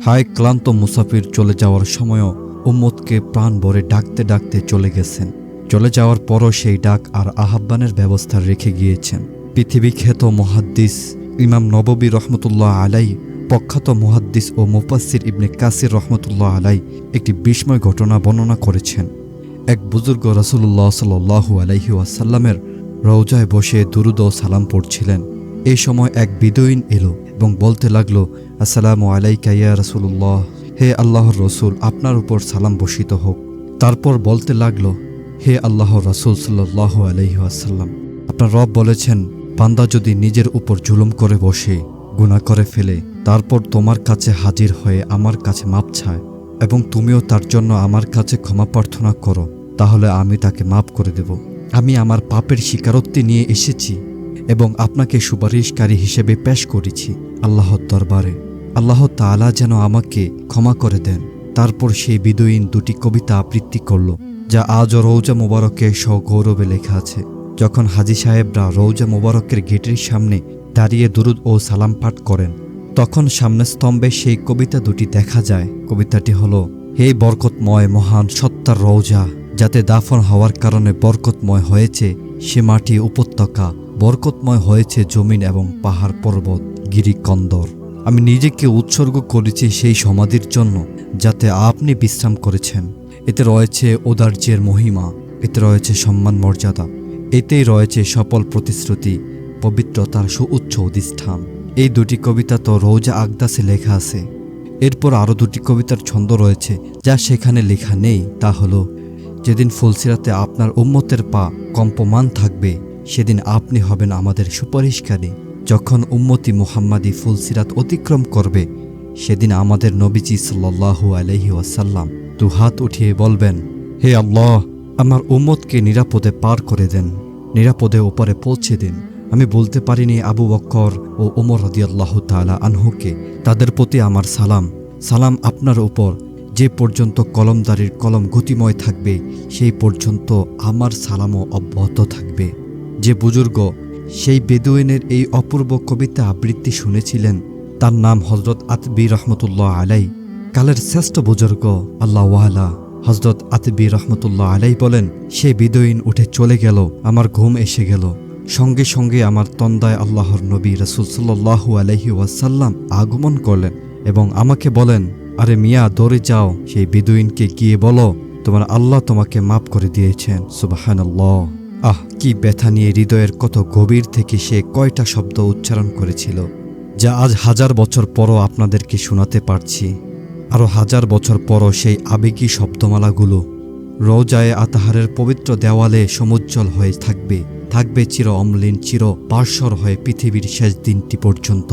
হায় ক্লান্ত মুসাফির চলে যাওয়ার সময়ও উম্মতকে প্রাণ ভরে ডাকতে ডাকতে চলে গেছেন। চলে যাওয়ার পরও সেই ডাক আর আহ্বানের ব্যবস্থা রেখে গিয়েছেন। পৃথিবী খ্যাত মহাদ্দিস ইমাম নববী রহমতুল্লাহ আলাই, প্রখ্যাত মুহাদ্দিস ও মুফাসির ইবনে কাসির রহমতুল্লাহ আলাই একটি বিস্ময় ঘটনা বর্ণনা করেছেন। এক বুজুর্গ রসুল্লাহ সাল্লু আলাইহি ওয়াসাল্লামের রৌজায় বসে দুরুদ সালাম পড়ছিলেন। এই সময় এক বিদয়ীন এলো। এবং বলতে লাগল, আসসালামু আলাইকা ইয়া রসুল্লাহ হে আল্লাহর রসুল, আপনার উপর সালাম বসিত হোক। তারপর বলতে লাগল, হে আল্লাহ রসুল সাল্লাহ আলাইহি আসাল্লাম আপনার রব বলেছেন পান্দা যদি নিজের উপর জুলুম করে বসে গুণা করে ফেলে, তারপর তোমার কাছে হাজির হয়ে আমার কাছে মাপ ছায় এবং তুমিও তার জন্য আমার কাছে ক্ষমা প্রার্থনা করো, তাহলে আমি তাকে মাপ করে দেব। আমি আমার পাপের স্বীকারোক্তি নিয়ে এসেছি। এবং আপনাকে সুপারিশকারী হিসেবে পেশ করেছি আল্লাহর দরবারে। আল্লাহ তাআলা যেন আমাকে ক্ষমা করে দেন। তারপর সেই বিদয়ীন দুটি কবিতা আবৃত্তি করল, যা আজও রৌজা মোবারকে সগৌরবে লেখা আছে। যখন হাজি সাহেবরা রৌজা মোবারকের গেটের সামনে দাঁড়িয়ে দুরুদ ও সালাম পাঠ করেন, তখন সামনে স্তম্ভে সেই কবিতা দুটি দেখা যায়। কবিতাটি হলো, হে বরকতময় মহান সত্তার রৌজা যাতে দাফন হওয়ার কারণে বরকতময় হয়েছে সে মাটি উপত্যকা বরকতময় হয়েছে জমিন এবং পাহাড় পর্বত গিরি কন্দর আমি নিজেকে উৎসর্গ করেছি সেই সমাধির জন্য, যাতে আপনি বিশ্রাম করেছেন। এতে রয়েছে ঔদার্যের মহিমা, এতে রয়েছে সম্মান মর্যাদা, এতেই রয়েছে সফল প্রতিশ্রুতি পবিত্রতার সুউচ্চ অধিষ্ঠান। এই দুটি কবিতা তো রোজা আগদাসে লেখা আছে। এরপর আরও দুটি কবিতার ছন্দ রয়েছে, যা সেখানে লেখা নেই, তা হলো, যেদিন ফুলসিরাতে আপনার উম্মতের পা কম্পমান থাকবে সেদিন আপনি হবেন আমাদের সুপারিশকারী। যখন উম্মতি মুহাম্মাদি ফুলসিরাত অতিক্রম করবে, সেদিন আমাদের নবীজি সাল্লাল্লাহু আলহি ওয়াসাল্লাম দু হাত উঠিয়ে বলবেন, হে আল্লাহ, আমার উম্মতকে নিরাপদে পার করে দেন, নিরাপদে ওপরে পৌঁছে দিন। আমি বলতে পারিনি আবু বক্কর ও ওমর রদিয়াল্লাহ তালা আনহুকে, তাদের প্রতি আমার সালাম। সালাম আপনার উপর। যে পর্যন্ত কলমদারির কলম গতিময় থাকবে, সেই পর্যন্ত আমার সালামও অব্যাহত থাকবে। যে বুজুর্গ সেই বেদুইনের এই অপূর্ব কবিতা আবৃত্তি শুনেছিলেন, তার নাম হজরত আতবি রহমতুল্লাহ আলাই। কালের শ্রেষ্ঠ বুজুর্গ আল্লাহ ওয়ালা। হজরত আতবি রহমতুল্লাহ আলাই বলেন, সে বিদয়ীন উঠে চলে গেল, আমার ঘুম এসে গেল। সঙ্গে সঙ্গে আমার তন্দায় আল্লাহর নবী রসুল সাল্লাহু আলহি ওয়াসাল্লাম আগমন করলেন এবং আমাকে বলেন, আরে মিয়া, দৌড়ে যাও, সেই বিদুইনকে গিয়ে বলো, তোমার আল্লাহ তোমাকে মাফ করে দিয়েছেন। সুবাহান আহ, কি ব্যথা নিয়ে হৃদয়ের কত গভীর থেকে সে কয়টা শব্দ উচ্চারণ করেছিল, যা আজ হাজার বছর পরও আপনাদেরকে শোনাতে পারছি। আরও হাজার বছর পরও সেই আবেগী শব্দমালাগুলো রৌজায়ে আতাহারের পবিত্র দেওয়ালে সমুজ্জ্বল হয়ে থাকবে থাকবে চির অম্লিন, চির পার্শ্বর হয়ে পৃথিবীর শেষ দিনটি পর্যন্ত।